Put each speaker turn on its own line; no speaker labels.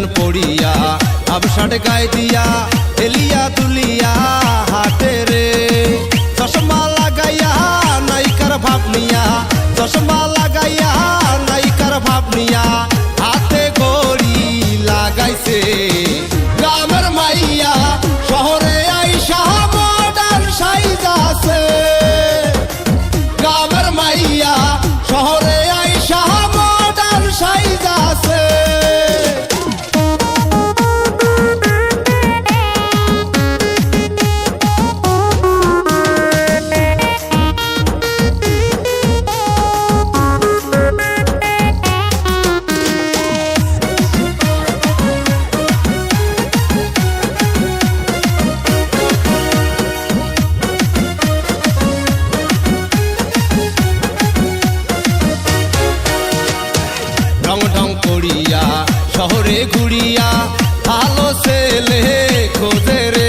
ডিসিডন পড়িয়া আবসাট গায়ে দিয়া এলিয়া তুলিয়া, হাতে রে। চশমা লাগাইয়া নাইকার ভাব নিয়া, চশমা লাগাইয়া নাইকার ভাব নিয়া, হাতে গড়ি লাগাইছে। গ্রামের মাইয়া, শহরে আইসা মডার্ন সাইজাছে গ্রামের মাইয়া, শহরে আইসা মডার্ন সাইজাছে ঢং শহরে ঘুরিয়া ভালো ছেলে খোঁজে